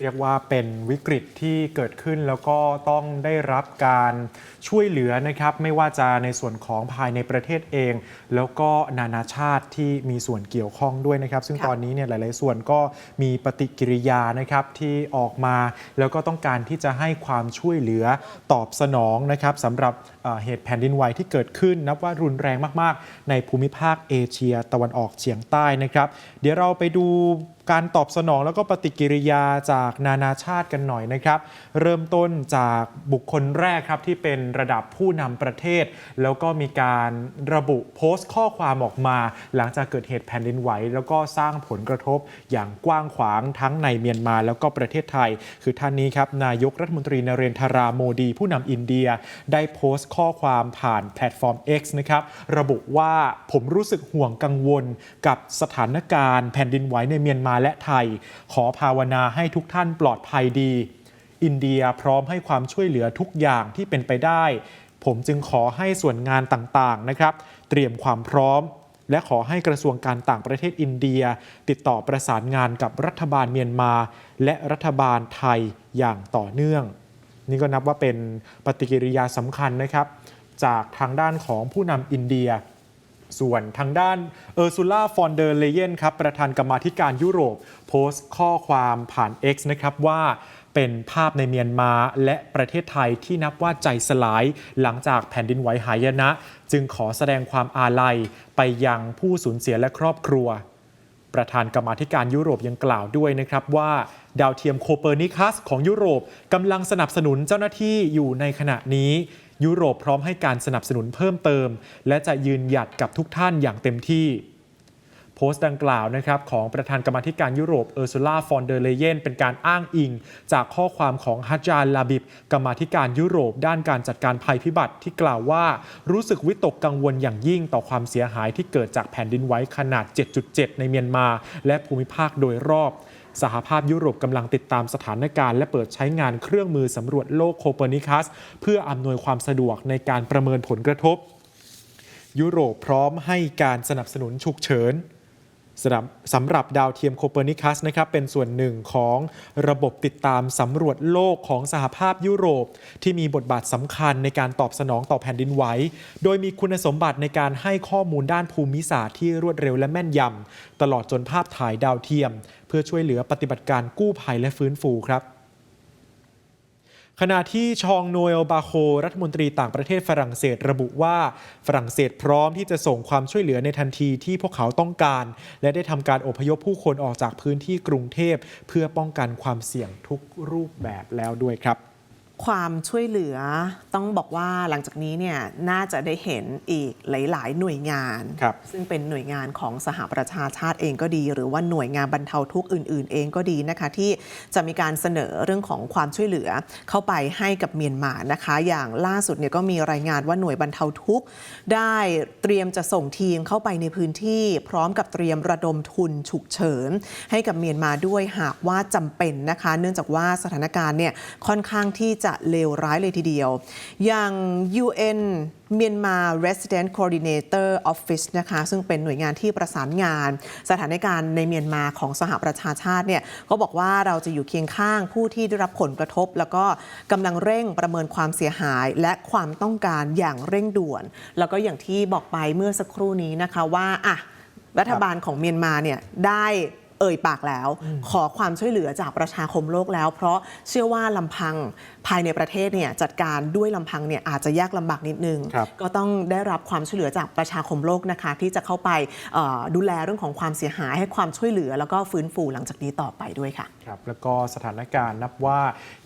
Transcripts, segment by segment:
เรียกว่าเป็นวิกฤตที่เกิดขึ้นแล้วก็ต้องได้รับการช่วยเหลือนะครับ ไม่ว่าจะในส่วนของภายในประเทศเอง แล้วก็นานาชาติที่มีส่วนเกี่ยวข้องด้วยนะครับ ซึ่งค่ะตอนนี้เนี่ยหลาย ๆ ส่วนก็มีปฏิกิริยานะครับที่ออกมา แล้วก็ต้องการที่จะให้ความช่วยเหลือตอบสนองนะครับสำหรับเอ่อเหตุแผ่นดินไหวที่เกิดขึ้น นับว่ารุนแรงมาก ๆ ในภูมิภาคเอเชียตะวันออกเฉียงใต้นะครับ เดี๋ยวเราไปดู การตอบสนองแล้วก็ปฏิกิริยาจากนานาชาติกันหน่อยนะครับ เริ่มต้นจากบุคคลแรกครับที่เป็นระดับผู้นำประเทศ แล้วก็มีการระบุโพสต์ข้อความออกมา หลังจากเกิดเหตุแผ่นดินไหว แล้วก็สร้างผลกระทบอย่างกว้างขวางทั้งในเมียนมาแล้วก็ประเทศไทย คือท่านนี้ครับนายกรัฐมนตรีนเรนทราโมดี ผู้นำอินเดียได้โพสต์ข้อความผ่านแพลตฟอร์ม X นะครับระบุว่าผมรู้สึกห่วงกังวลกับสถานการณ์แผ่นดินไหวในเมียนมาและไทย ขอภาวนาให้ทุกท่านปลอดภัยดี อินเดียพร้อมให้ความช่วยเหลือทุกอย่างที่เป็นไปได้ ผมจึงขอให้ส่วนงานต่างๆนะครับ เตรียมความพร้อม และขอให้กระทรวงการต่างประเทศอินเดีย ติดต่อประสานงานกับรัฐบาลเมียนมา และรัฐบาลไทยอย่างต่อเนื่อง นี่ก็นับว่าเป็นปฏิกิริยาสำคัญนะครับ จากทางด้านของผู้นำอินเดีย ส่วนทางด้านเออร์ซูล่าฟอนเดอร์เลเยนครับประธานกรรมาธิการยุโรป โพสต์ข้อความผ่าน X นะครับว่าเป็นภาพในเมียนมาและประเทศไทยที่นับว่าใจสลายหลังจากแผ่นดินไหวหายนะ จึงขอแสดงความอาลัยไปยังผู้สูญเสียและครอบครัว ประธานกรรมาธิการยุโรปยังกล่าวด้วยนะครับว่าดาวเทียมโคเปอร์นิคัสของยุโรปกำลังสนับสนุนเจ้าหน้าที่อยู่ในขณะนี้ ยุโรปพร้อมให้การสนับสนุนเพิ่มเติม และจะยืนหยัดกับทุกท่านอย่างเต็มที่โพสต์ดังกล่าวนะครับของประธานกรรมธิการยุโรปเออร์ซูล่าฟอนเดอร์เลเยนเป็นการอ้างอิง จากข้อความของฮัจจานลาบิบกรรมธิการยุโรปด้านการจัดการภัยพิบัติที่กล่าวว่า รู้สึกวิตกกังวลอย่างยิ่งต่อความเสียหายที่เกิดจากแผ่นดินไหวขนาด 7.7 ในเมียนมา และภูมิภาคโดยรอบ สหภาพยุโรปกำลังติดตามสถานการณ์และเปิดใช้งานเครื่องมือสำรวจโลกโคเปอร์นิคัส เพื่ออำนวยความสะดวกในการประเมินผลกระทบ ยุโรปพร้อมให้การสนับสนุนฉุกเฉิน สำหรับดาวเทียมโคเปอร์นิคัสนะครับเป็นส่วนหนึ่งของระบบติดตามสำรวจโลกของสหภาพยุโรป ที่มีบทบาทสำคัญในการตอบสนองต่อแผ่นดินไหวโดยมีคุณสมบัติในการให้ข้อมูลด้านภูมิศาสตร์ที่รวดเร็วและแม่นยำตลอดจนภาพถ่ายดาวเทียม เพื่อช่วยเหลือปฏิบัติการกู้ภัยและฟื้นฟูครับ ขณะที่ชองโนเอลบาโครัฐมนตรีต่างประเทศฝรั่งเศสระบุว่าฝรั่งเศสพร้อมที่จะส่งความช่วยเหลือในทันทีที่พวกเขาต้องการ และได้ทำการอพยพผู้คนออกจากพื้นที่กรุงเทพ เพื่อป้องกันความเสี่ยงทุกรูปแบบแล้วด้วยครับ ความช่วยเหลือต้องบอกว่าหลังจากนี้เนี่ยน่าจะได้เห็นอีกหลาย ๆ หน่วยงานครับซึ่งเป็นหน่วยงานของสหประชาชาติเองก็ดี หรือว่าหน่วยงานบรรเทาทุกข์อื่น ๆ เองก็ดีนะคะที่จะมีการเสนอเรื่องของความช่วยเหลือเข้าไปให้กับเมียนมานะคะ อย่างล่าสุดเนี่ยก็มีรายงานว่าหน่วยบรรเทาทุกข์ได้เตรียมจะส่งทีมเข้าไปในพื้นที่ พร้อมกับเตรียมระดมทุนฉุกเฉิน ให้กับเมียนมาด้วยหากว่าจำเป็นนะคะ เนื่องจากว่าสถานการณ์เนี่ยค่อนข้างที่จะะเลวร้ายเลยทีเดียว อย่าง UN เมียนมา Resident Coordinator Office นะคะ ซึ่งเป็นหน่วยงานที่ประสานงาน สถานการณ์ในเมียนมาของสหประชาชาติเนี่ยก็บอกว่าเราจะอยู่เคียงข้างผู้ที่ได้รับผลกระทบ แล้วก็กำลังเร่งประเมินความเสียหายและความต้องการอย่างเร่งด่วน แล้วก็อย่างที่บอกไปเมื่อสักครู่นี้นะคะว่าอะรัฐบาลของเมียนมาเนี่ยได้ เอ่ยปากแล้ว ขอความช่วยเหลือจากประชาคมโลกแล้ว เพราะเชื่อว่าลำพังภายในประเทศเนี่ยจัดการด้วยลำพังเนี่ยอาจจะยากลำบากนิดนึงครับก็ต้องได้รับความช่วยเหลือจากประชาคมโลกนะคะ ที่จะเข้าไปเอ่อดูแลเรื่องของความเสียหายให้ความช่วยเหลือ แล้วก็ฟื้นฟูหลังจากนี้ต่อไปด้วยค่ะครับแล้วก็สถานการณ์นับว่า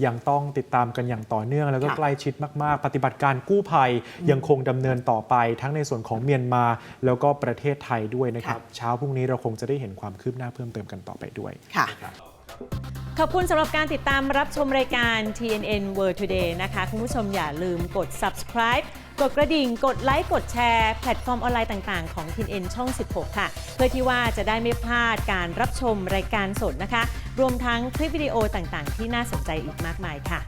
ยังต้องติดตามกันอย่างต่อเนื่อง แล้วก็ค่ะใกล้ชิดมาก ๆ ปฏิบัติการกู้ภัยยังคงดำเนินต่อไป ทั้งในส่วนของเมียนมา แล้วก็ประเทศไทยด้วยนะครับเช้าพรุ่งนี้เราคงจะได้เห็นความคืบหน้าเพิ่มเติมกันต่อไปด้วยค่ะขอบคุณสำหรับการติดตามรับชมรายการ TNN World Today นะคะ คุณผู้ชมอย่าลืมกด subscribe กดกระดิ่ง กดไลค์ กดแชร์ แพลตฟอร์มออนไลน์ต่าง ๆ ของ TNN ช่อง 16 ค่ะ เพื่อที่ว่าจะได้ไม่พลาดการรับชมรายการสดนะคะ รวมทั้งคลิปวิดีโอต่าง ๆ ที่น่าสนใจอีกมากมายค่ะ